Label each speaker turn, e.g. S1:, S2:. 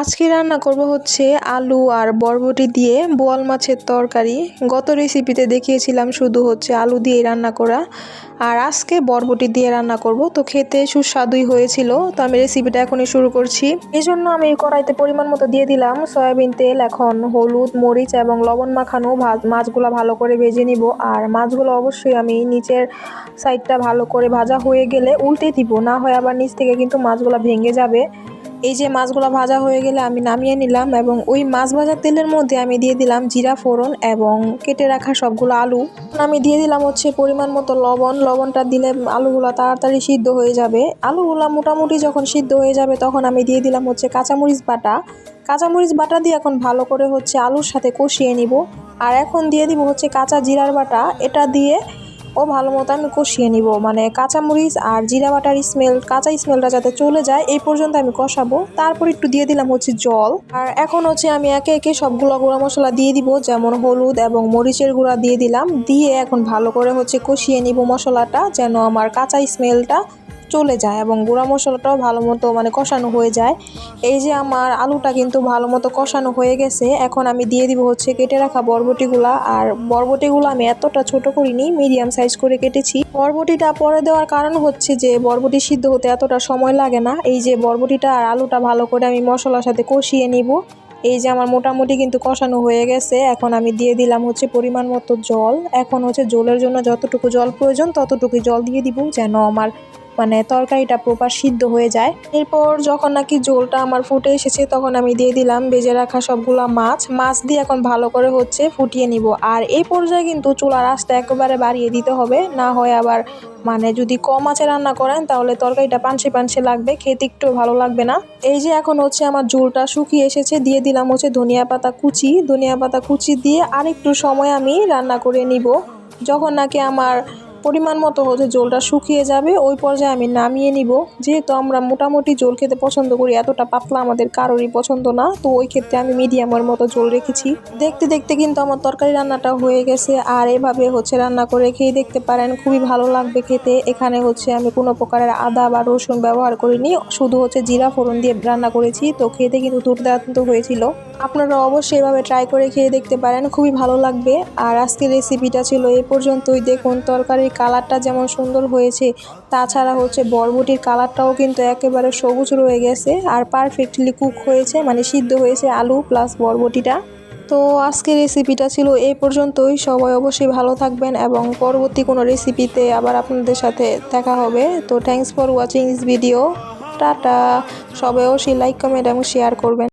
S1: আজকে রান্না করব হচ্ছে আলু আর বরবটি দিয়ে বোয়াল মাছের তরকারি। গত রেসিপিতে দেখিয়েছিলাম শুধু হচ্ছে আলু দিয়ে রান্না করা। আর আজকে বরবটি দিয়ে রান্না করব। তো খেতে সুস্বাদুই হয়েছিল। তো আমি রেসিপিটা এখনই শুরু করছি। এই জন্য আমি কড়াইতে পরিমাণ মতো দিয়ে দিলাম সয়াবিন তেল, এখন হলুদ, মরিচ এবং লবণ মাখানো মাছগুলো ভালো করে ভেজে নিব। আর মাছগুলো অবশ্যই আমি নিচের সাইডটা ভালো করে ভাজা হয়ে গেলে উল্টে দিব। না হয় আবার নিচ থেকে কিন্তু মাছগুলো ভেঙে যাবে। এই যে মাছগুলো ভাজা হয়ে গেলে আমি নামিয়ে নিলাম এবং ওই মাছ ভাজার তেলের মধ্যে আমি দিয়ে দিলাম জিরা, ফোড়ন এবং কেটে রাখা সবগুলো আলু। আমি দিয়ে দিলাম হচ্ছে পরিমাণ মতো লবণ। লবণটা দিলে আলুগুলো তাড়াতাড়ি সিদ্ধ হয়ে যাবে। আলুগুলো মোটামুটি যখন সিদ্ধ হয়ে যাবে তখন আমি দিয়ে দিলাম হচ্ছে কাঁচামরিচ বাটা। কাঁচামরিচ বাটা দিয়ে এখন ভালো করে হচ্ছে আলুর সাথে কষিয়ে নিব। আর এখন দিয়ে দিব হচ্ছে কাঁচা জিরার বাটা। এটা দিয়ে ও ভালো মতো আমি কষিয়ে নিব। মানে কাঁচামরিচ আর জিরা বাটার স্মেল কাঁচা স্মেলটা যাতে চলে যায়, এই পর্যন্ত আমি কষাবো। তারপর একটু দিয়ে দিলাম হচ্ছে জল। আর এখন হচ্ছে আমি একে একে সবগুলো গুঁড়া মশলা দিয়ে দিব, যেমন হলুদ এবং মরিচের গুঁড়া দিয়ে দিলাম। দিয়ে এখন ভালো করে হচ্ছে কষিয়ে নিব মশলাটা, যেন আমার কাঁচা স্মেলটা চলে যায় এবং গুঁড়া মশলাটাও ভালো মতো মানে কষানো হয়ে যায়। এই যে আমার আলুটা কিন্তু ভালো মতো কষানো হয়ে গেছে, এখন আমি দিয়ে দিব হচ্ছে কেটে রাখা বরবটিগুলা। আর বরবটিগুলো আমি এতটা ছোট করিনি মিডিয়াম সাইজ করে কেটেছি। বরবটিটা পরে দেওয়ার কারণ হচ্ছে যে বরবটি সিদ্ধ হতে এতটা সময় লাগে না। এই যে বরবটিটা আর আলুটা ভালো করে আমি মশলার সাথে কষিয়ে নিব। এই যে আমার মোটামুটি কিন্তু কষানো হয়ে গেছে, এখন আমি দিয়ে দিলাম হচ্ছে পরিমাণ মতো জল। এখন হচ্ছে জলের জন্য যতটুকু জল প্রয়োজন ততটুকু জল দিয়ে দিব যেন আমার মানে তরকারিটা প্রপার সিদ্ধ হয়ে যায়। এরপর যখন নাকি ঝোলটা আমার ফুটে এসেছে, তখন আমি দিয়ে দিলাম বেজে রাখা সবগুলা মাছ। মাছ দিয়ে এখন ভালো করে হচ্ছে ফুটিয়ে নিব। আর এই পর্যায়ে কিন্তু চুলার আঁচটা একেবারে বাড়িয়ে দিতে হবে। না হয় আবার মানে যদি কম আঁচে রান্না করেন, তাহলে তরকারিটা পানসে পানসে লাগবে। খেতে একটু ভালো লাগবে না। এই যে এখন হচ্ছে আমার ঝোলটা শুকিয়ে এসেছে, দিয়ে দিলাম হচ্ছে ধনিয়া পাতা কুচি। ধনিয়া পাতা কুচি দিয়ে আরেকটু সময় আমি রান্না করে নিব। যখন নাকি আমার পরিমাণ মতো হচ্ছে জলটা শুকিয়ে যাবে, ওই পর্যায়ে আমি নামিয়ে নিব। যেহেতু আমরা মোটামুটি জল খেতে পছন্দ করি, এতটা পাতলা আমাদের কারোরই পছন্দ না, তো ওই ক্ষেত্রে আমি মিডিয়ামের মতো জল রেখেছি। দেখতে দেখতে কিন্তু আমার তরকারি রান্নাটা হয়ে গেছে, আর এভাবে হচ্ছে রান্না করে খেয়ে দেখতে পারেন, খুবই ভালো লাগবে খেতে। এখানে হচ্ছে আমি কোনো প্রকারের আদা বা রসুন ব্যবহার করিনি, শুধু হচ্ছে জিরা ফোড়ন দিয়ে রান্না করেছি, তো খেতে কিন্তু দুর্দান্ত হয়েছিল। আপনারা অবশ্যই এভাবে ট্রাই করে খেয়ে দেখতে পারেন, খুবই ভালো লাগবে। আর আজকের রেসিপিটা ছিল এই পর্যন্তই, দেখুন তরকারির কালারটা যেমন সুন্দর হয়েছে, তাছাড়া হচ্ছে বরবটির কালারটাও কিন্তু একেবারে সবুজ রয়ে গেছে আর পারফেক্টলি কুক হয়েছে মানে সিদ্ধ হয়েছে আলু প্লাস বরবটিটা। তো আজকের রেসিপিটা ছিল এই পর্যন্তই, সবাই অবশ্যই ভালো থাকবেন এবং পরবর্তী কোনো রেসিপিতে আবার আপনাদের সাথে দেখা হবে। তো thanks for watching this video tata. সবাই অবশ্যই লাইক কমেন্ট এবং শেয়ার করবেন।